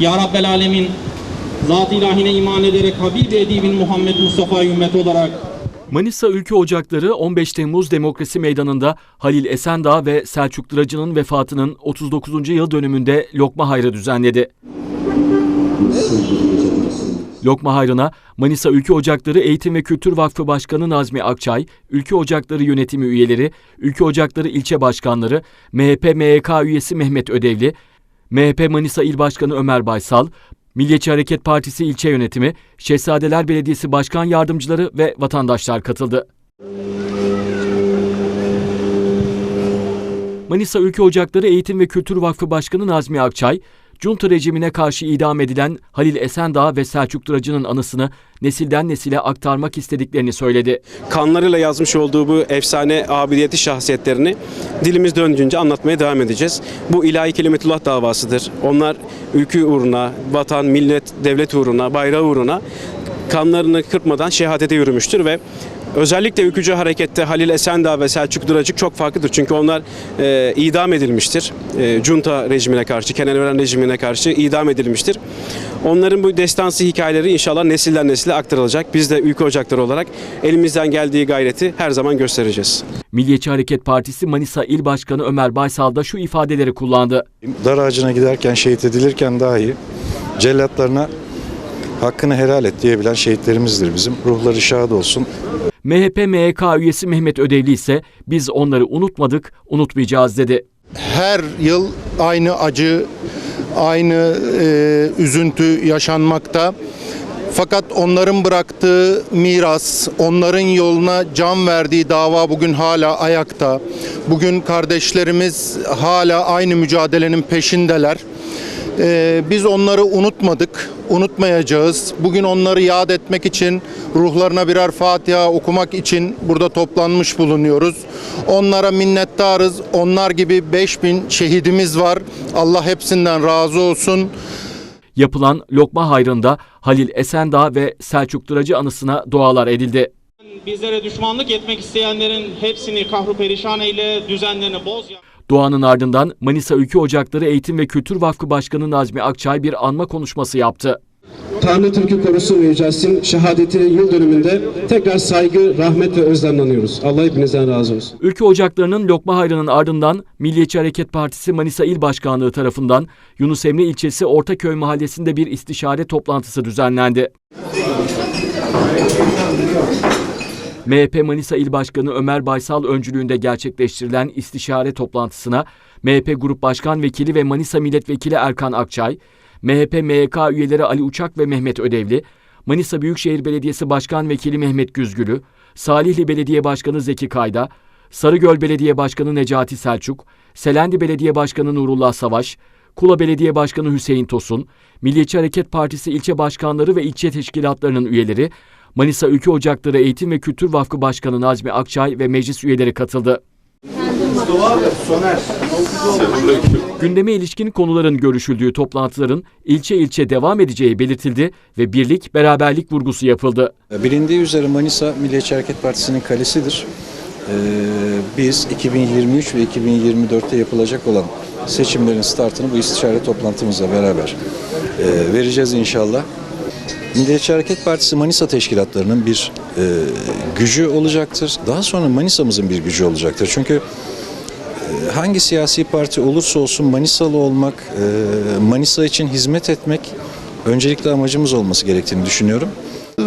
Ya Rabbel Alemin zat ilahine iman ederek Habibi Edibin Muhammed Mustafa ümmet olarak Manisa Ülke Ocakları 15 Temmuz Demokrasi Meydanı'nda Halil Esendağ ve Selçuk Dıracı'nın vefatının 39. yıl dönümünde lokma hayrı düzenledi. Lokma hayrına Manisa Ülke Ocakları Eğitim ve Kültür Vakfı Başkanı Nazmi Akçay, Ülke Ocakları Yönetimi üyeleri, Ülke Ocakları ilçe başkanları, MHP MYK üyesi Mehmet Ödevli, MHP Manisa İl Başkanı Ömer Baysal, Milliyetçi Hareket Partisi ilçe yönetimi, Şehzadeler Belediyesi Başkan Yardımcıları ve vatandaşlar katıldı. Manisa Ülke Ocakları Eğitim ve Kültür Vakfı Başkanı Nazmi Akçay, Junta rejimine karşı idam edilen Halil Esendağ ve Selçuk Dıracı'nın anısını nesilden nesile aktarmak istediklerini söyledi. kanlarıyla yazmış olduğu bu efsane abidiyeti şahsiyetlerini dilimiz döndüğünce anlatmaya devam edeceğiz. Bu ilahi kelimetullah davasıdır. Onlar ülke uğruna, vatan, millet, devlet uğruna, bayrağı uğruna kanlarını kırpmadan şehadete yürümüştür ve Özellikle ülkücü harekette Halil Esendağ ve Selçuk Duracık çok farklıdır. Çünkü onlar e, idam edilmiştir. E, junta rejimine karşı, Kenan Evren rejimine karşı idam edilmiştir. Onların bu destansı hikayeleri inşallah nesilden nesile aktarılacak. Biz de ülke ocakları olarak elimizden geldiği gayreti her zaman göstereceğiz. Milliyetçi Hareket Partisi Manisa İl Başkanı Ömer Baysal da şu ifadeleri kullandı. Dar ağacına giderken şehit edilirken dahi cellatlarına hakkını helal et diyebilen şehitlerimizdir bizim. Ruhları şad olsun. MHP MYK üyesi Mehmet Ödevli ise biz onları unutmadık, unutmayacağız dedi. her yıl aynı acı, aynı e, üzüntü yaşanmakta. Fakat onların bıraktığı miras, onların yoluna can verdiği dava bugün hala ayakta. Bugün kardeşlerimiz hala aynı mücadelenin peşindeler. E, biz onları unutmadık, unutmayacağız. Bugün onları yad etmek için, ruhlarına birer Fatiha okumak için burada toplanmış bulunuyoruz. Onlara minnettarız. Onlar gibi 5000 şehidimiz var. Allah hepsinden razı olsun. Yapılan lokma hayrında Halil Esendağ ve Selçuk Dıracı anısına dualar edildi. bizlere düşmanlık etmek isteyenlerin hepsini kahru perişan eyle, düzenlerini boz ya. Duanın ardından Manisa Ülke Ocakları Eğitim ve Kültür Vakfı Başkanı Nazmi Akçay bir anma konuşması yaptı. Tanrı Türk'ü korusun ve yücelsin. Şehadeti yıl dönümünde tekrar saygı, rahmet ve özlemle anıyoruz. Allah hepinizden razı olsun. Ülke Ocakları'nın lokma hayrının ardından Milliyetçi Hareket Partisi Manisa İl Başkanlığı tarafından Yunus Emre ilçesi Ortaköy mahallesinde bir istişare toplantısı düzenlendi. MHP Manisa İl Başkanı Ömer Baysal öncülüğünde gerçekleştirilen istişare toplantısına MHP Grup Başkan Vekili ve Manisa Milletvekili Erkan Akçay, MHP MYK üyeleri Ali Uçak ve Mehmet Ödevli, Manisa Büyükşehir Belediyesi Başkan Vekili Mehmet Güzgülü, Salihli Belediye Başkanı Zeki Kayda, Sarıgöl Belediye Başkanı Necati Selçuk, Selendi Belediye Başkanı Nurullah Savaş, Kula Belediye Başkanı Hüseyin Tosun, Milliyetçi Hareket Partisi ilçe başkanları ve ilçe teşkilatlarının üyeleri, Manisa Ülke Ocakları Eğitim ve Kültür Vakfı Başkanı Nazmi Akçay ve meclis üyeleri katıldı. Gündeme ilişkin konuların görüşüldüğü toplantıların ilçe ilçe devam edeceği belirtildi ve birlik, beraberlik vurgusu yapıldı. Bilindiği üzere Manisa Milliyetçi Hareket Partisi'nin kalesidir. Ee, biz 2023 ve 2024'te yapılacak olan seçimlerin startını bu istişare toplantımızla beraber e, vereceğiz inşallah. Milliyetçi Hareket Partisi Manisa teşkilatlarının bir e, gücü olacaktır. Daha sonra Manisa'mızın bir gücü olacaktır. Çünkü e, hangi siyasi parti olursa olsun Manisalı olmak, e, Manisa için hizmet etmek öncelikli amacımız olması gerektiğini düşünüyorum.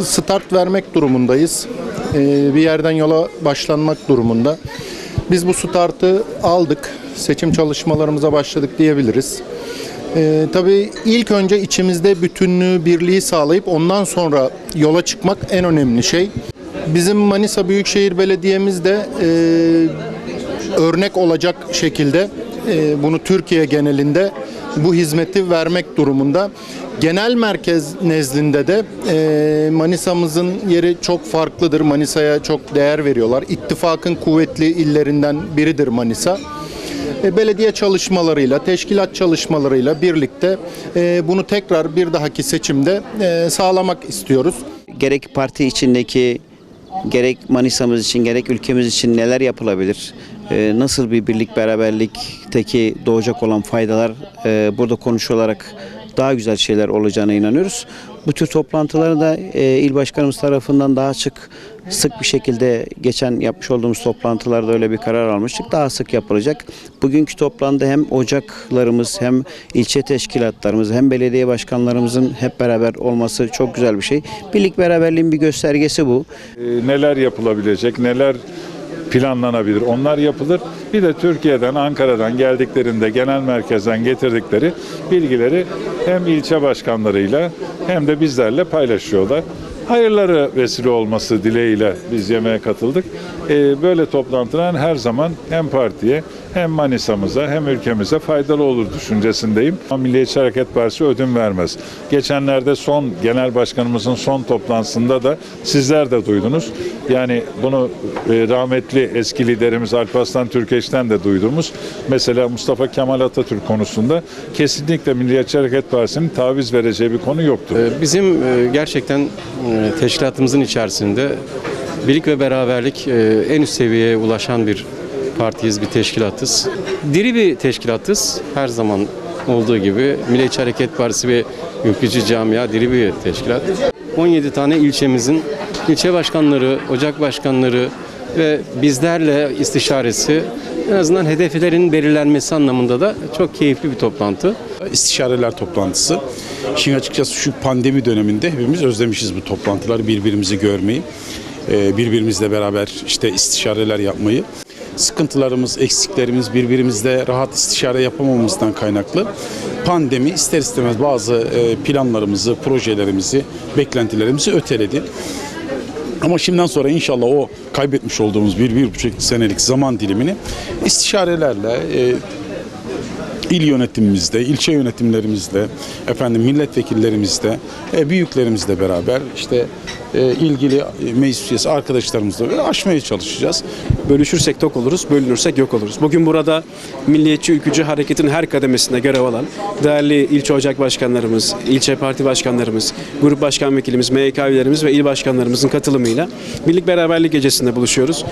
Start vermek durumundayız. E, bir yerden yola başlanmak durumunda. Biz bu startı aldık. Seçim çalışmalarımıza başladık diyebiliriz. E, tabii ilk önce içimizde bütünlüğü, birliği sağlayıp ondan sonra yola çıkmak en önemli şey. Bizim Manisa Büyükşehir Belediye'miz de e, örnek olacak şekilde e, bunu Türkiye genelinde bu hizmeti vermek durumunda. Genel merkez nezdinde de e, Manisa'mızın yeri çok farklıdır. Manisa'ya çok değer veriyorlar. İttifakın kuvvetli illerinden biridir Manisa. E, belediye çalışmalarıyla, teşkilat çalışmalarıyla birlikte e, bunu tekrar bir dahaki seçimde e, sağlamak istiyoruz. gerek parti içindeki gerek Manisa'mız için gerek ülkemiz için neler yapılabilir? Ee, nasıl bir birlik beraberlikteki doğacak olan faydalar e, burada konuşularak daha güzel şeyler olacağına inanıyoruz. Bu tür toplantıları da e, il başkanımız tarafından daha sık sık bir şekilde geçen yapmış olduğumuz toplantılarda öyle bir karar almıştık. Daha sık yapılacak. Bugünkü toplantıda hem ocaklarımız hem ilçe teşkilatlarımız hem belediye başkanlarımızın hep beraber olması çok güzel bir şey. Birlik beraberliğin bir göstergesi bu. E, neler yapılabilecek, neler planlanabilir onlar yapılır. Bir de Türkiye'den, Ankara'dan geldiklerinde genel merkezden getirdikleri bilgileri hem ilçe başkanlarıyla hem de bizlerle paylaşıyorlar. Hayırları vesile olması dileğiyle biz yemeğe katıldık. E, böyle toplantılar her zaman hem partiye hem Manisa'mıza hem ülkemize faydalı olur düşüncesindeyim. Milliyetçi Hareket Partisi ödün vermez. Geçenlerde son genel başkanımızın son toplantısında da sizler de duydunuz. Yani bunu e, rahmetli eski liderimiz Alparslan Türkeş'ten de duyduğumuz mesela Mustafa Kemal Atatürk konusunda kesinlikle Milliyetçi Hareket Partisi'nin taviz vereceği bir konu yoktur. Ee, Bizim e, gerçekten e, teşkilatımızın içerisinde birlik ve beraberlik e, en üst seviyeye ulaşan bir partiyiz, bir teşkilatız. Diri bir teşkilatız. Her zaman olduğu gibi Milliyetçi Hareket Partisi ve ülkücü camia diri bir teşkilat. 17 tane ilçemizin ilçe başkanları, ocak başkanları ve bizlerle istişaresi en azından hedeflerin belirlenmesi anlamında da çok keyifli bir toplantı. istişareler toplantısı. Şimdi açıkçası şu pandemi döneminde hepimiz özlemişiz bu toplantıları, birbirimizi görmeyi, e, birbirimizle beraber işte istişareler yapmayı. Sıkıntılarımız, eksiklerimiz birbirimizle rahat istişare yapamamamızdan kaynaklı pandemi ister istemez bazı e, planlarımızı, projelerimizi, beklentilerimizi öteledi. Ama şimdiden sonra inşallah o kaybetmiş olduğumuz bir, bir buçuk senelik zaman dilimini istişarelerle, e, il yönetimimizde, ilçe yönetimlerimizde, efendim milletvekillerimizle, e, büyüklerimizle beraber işte e, ilgili meclis üyesi arkadaşlarımızla böyle aşmaya çalışacağız. Bölüşürsek tok oluruz, bölünürsek yok oluruz. Bugün burada Milliyetçi Ülkücü Hareket'in her kademesinde görev alan değerli ilçe ocak başkanlarımız, ilçe parti başkanlarımız, grup başkan vekilimiz, MYK üyelerimiz ve il başkanlarımızın katılımıyla Birlik Beraberlik Gecesi'nde buluşuyoruz.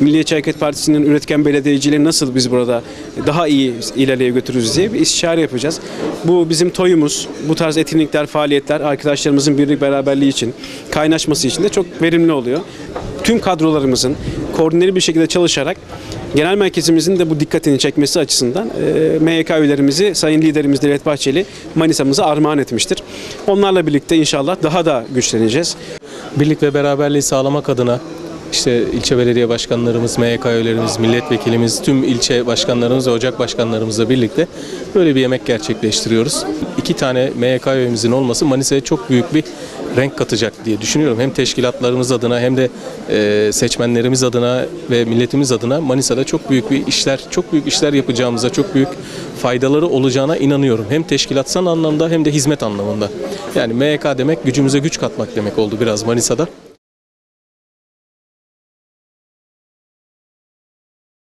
Milliyetçi Hareket Partisi'nin üretken belediyeciliğini nasıl biz burada daha iyi ileriye götürürüz diye bir istişare yapacağız. Bu bizim toyumuz, bu tarz etkinlikler, faaliyetler arkadaşlarımızın birlik beraberliği için, kaynaşması için de çok verimli oluyor. Tüm kadrolarımızın koordineli bir şekilde çalışarak genel merkezimizin de bu dikkatini çekmesi açısından e, MYK üyelerimizi Sayın Liderimiz Devlet Bahçeli Manisa'mıza armağan etmiştir. Onlarla birlikte inşallah daha da güçleneceğiz. birlik ve beraberliği sağlamak adına işte ilçe belediye başkanlarımız, MYK üyelerimiz, milletvekilimiz, tüm ilçe başkanlarımız ve ocak başkanlarımızla birlikte böyle bir yemek gerçekleştiriyoruz. İki tane MYK üyemizin olması Manisa'ya çok büyük bir renk katacak diye düşünüyorum. Hem teşkilatlarımız adına hem de e, seçmenlerimiz adına ve milletimiz adına Manisa'da çok büyük bir işler, çok büyük işler yapacağımıza, çok büyük faydaları olacağına inanıyorum. Hem teşkilatsal anlamda hem de hizmet anlamında. Yani MYK demek gücümüze güç katmak demek oldu biraz Manisa'da.